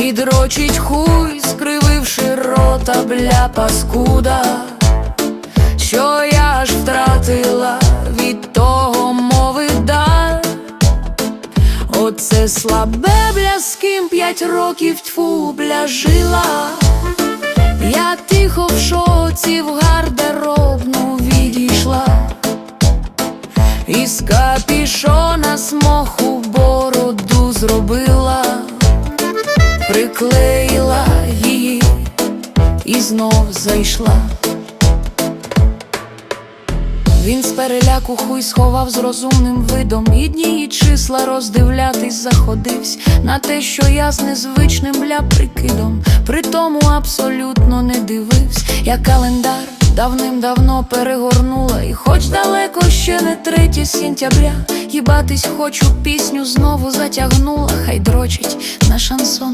І дрочить хуй, скрививши рота, бля паскуда, що я ж втратила від того мови дар. Оце слабе бля, з ким п'ять років тьфу бля жила. Я тихо в шоці в гардеробну відійшла. Із капішона смоху бороду зробила, приклеїла її і знов зайшла. Він з переляку хуй сховав з розумним видом І дні і числа роздивлятись заходивсь На те, що я з незвичним бля прикидом. При абсолютно не дивився Я календар давним-давно перегорнула. І хоч далеко ще не третє сентября Їбатись хочу пісню знову затягнула. Хай дрочить на шансону